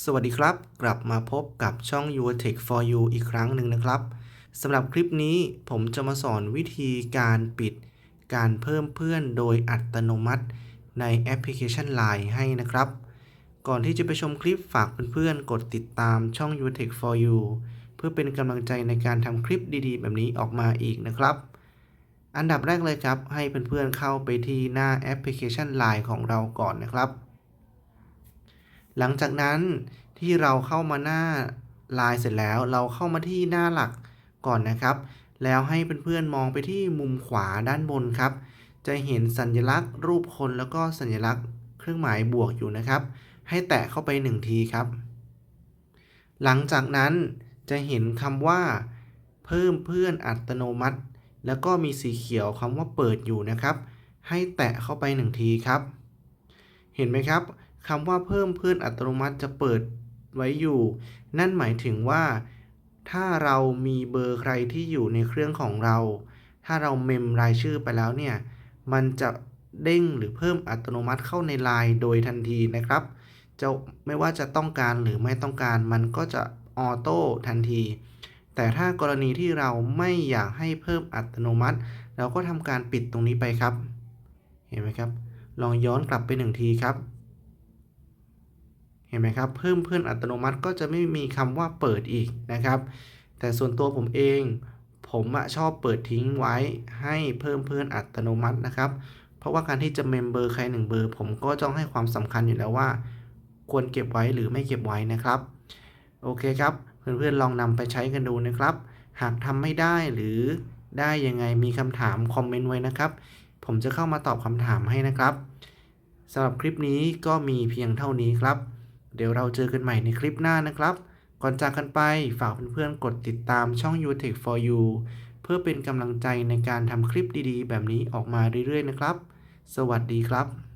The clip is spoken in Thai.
สวัสดีครับ กลับมาพบกับช่อง Your Tech for You อีกครั้งหนึ่งนะครับสำหรับคลิปนี้ผมจะมาสอนวิธีการปิดการเพิ่มเพื่อนโดยอัตโนมัติในแอปพลิเคชัน Line ให้นะครับ ก่อนที่จะไปชมคลิปฝากเพื่อนๆ กดติดตามช่อง Your Tech for You เพื่อเป็นกำลังใจในการทำคลิปดีๆ แบบนี้ออกมาอีกนะครับ อันดับแรกเลยครับ ให้เพื่อนๆเข้าไปที่หน้าแอปพลิเคชัน Line ของเราก่อนนะครับ หลังจากนั้นที่เราเข้ามาหน้า Line เสร็จแล้ว เราเข้ามาที่หน้าหลักก่อนนะครับ แล้วให้เพื่อนๆมองไปที่มุมขวาด้านบนครับ จะเห็นสัญลักษณ์รูปคนแล้วก็สัญลักษณ์เครื่องหมายบวกอยู่นะครับ ให้แตะเข้าไปหนึ่งทีครับ หลังจากนั้นจะเห็นคำว่า เพิ่มเพื่อนอัตโนมัติ แล้วก็มีสีเขียวคำว่าเปิดอยู่นะครับ ให้แตะเข้าไปหนึ่งทีครับ เห็นไหมครับ คำว่าเพิ่มเพื่อนอัตโนมัติจะเปิดไว้อยู่ นั่นหมายถึงว่า ถ้าเรามีเบอร์ใครที่อยู่ในเครื่องของเรา ถ้าเราเมมรายชื่อไปแล้วเนี่ย มันจะเด้งหรือเพิ่มอัตโนมัติเข้าใน Line โดยทันทีนะครับจะไม่ว่าจะต้องการหรือไม่ต้องการมันก็จะออโต้ทันที แต่ถ้ากรณีที่เราไม่อยากให้เพิ่มอัตโนมัติ เราก็ทำการปิดตรงนี้ไปครับ เห็นไหมครับ ลองย้อนกลับไปหนึ่งทีครับ เห็นไหมครับ เพิ่มเพื่อนอัตโนมัติก็จะไม่มีคำว่าเปิดอีกนะครับ แต่ส่วนตัวผมเอง ผมชอบเปิดทิ้งไว้ให้เพิ่มเพื่อนอัตโนมัตินะครับ เพราะว่าการที่จะเมมเบอร์ใครหนึ่งเบอร์ ผมก็ต้องให้ความสำคัญอยู่แล้วว่า ควรเก็บไว้หรือไม่เก็บไว้นะครับ โอเคครับ เพื่อนๆลองนำไปใช้กันดูนะครับ หากทำไม่ได้หรือได้ยังไงมีคำถามคอมเมนต์ไว้นะครับ ผมจะเข้ามาตอบคำถามให้นะครับสำหรับคลิปนี้ก็มีเพียงเท่านี้ครับ เดี๋ยวเราเจอกันใหม่ในคลิปหน้านะครับ ก่อนจากกันไปฝากเพื่อนๆกดติดตามช่อง u t e c h for you เพื่อเป็นกำลังใจในการทำคลิปดีๆ แบบนี้ออกมาเรื่อยๆนะครับ สวัสดีครับ